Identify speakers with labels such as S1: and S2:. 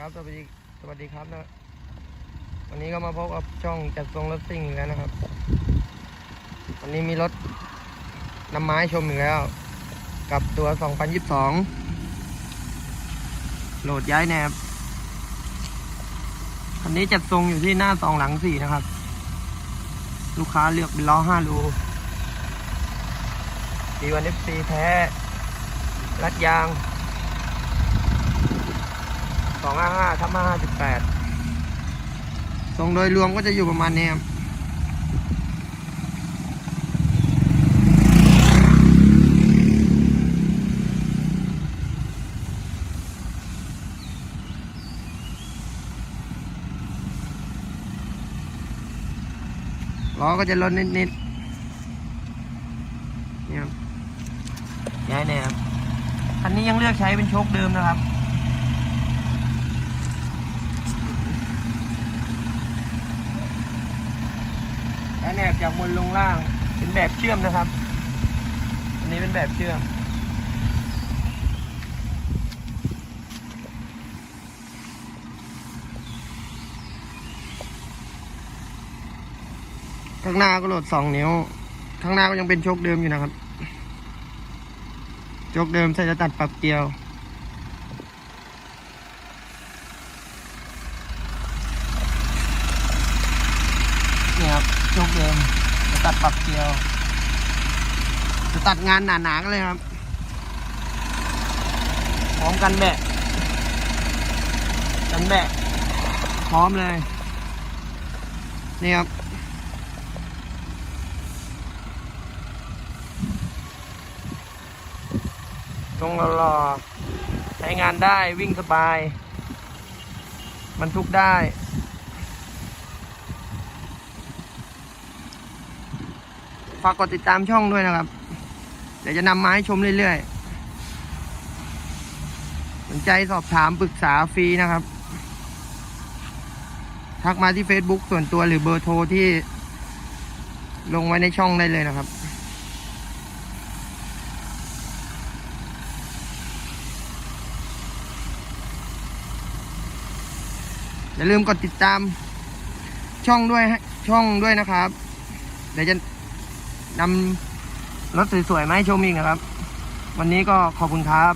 S1: ครับสวัสดีสวัสดีครับนะวันนี้ก็มาพบกับช่องจัดทรงรถซิ่งอีกแล้วนะครับ วันนี้มีรถนำไม้ชมอีกแล้ว กับตัว 2022 โหลดย้ายแนบคันนี้จัดทรงอยู่ที่หน้าสองหลังสี่นะครับ ลูกค้าเลือกเป็นล้อห้ารูดีวันเอฟซีแท้รัดยาง สองห้าห้าทับห้าสิบแปดทรงโดยรวมก็จะอยู่ประมาณนี้ครับล้อก็จะลดนิดๆนี่ครับย้ายแนวคันนี้ยังเลือกใช้เป็นโชคเดิมนะครับ แนบจากบนลงล่าง เป็นแบบเชื่อมนะครับ อันนี้เป็นแบบเชื่อม ข้างหน้าก็โหลดสองนิ้ว ข้างหน้าก็ยังเป็นโชคเดิมอยู่นะครับ โชคเดิมใส่จะตัดปรับเกลียวนี่ครับ โชคเดิมจะตัดปรับเกลียว จะตัดงานหนาๆกันเลยครับพร้อมกันแบะกันแบะพร้อมเลย นี่ครับตรงรอใช้งานได้วิ่งสบายบรรทุกได้ ฝากกดติดตามช่องด้วยนะครับ เดี๋ยวจะนำมาให้ชมเรื่อยๆ สนใจสอบถามปรึกษาฟรีนะครับ ทักมาที่ Facebook ส่วนตัวหรือเบอร์โทรที่ลงไว้ในช่องได้เลยนะครับ อย่าลืมกดติดตามช่องด้วยช่องด้วยนะครับ เดี๋ยวจะ นำรถสวยๆมาให้ชมอีกนะครับ วันนี้ก็ขอบคุณครับ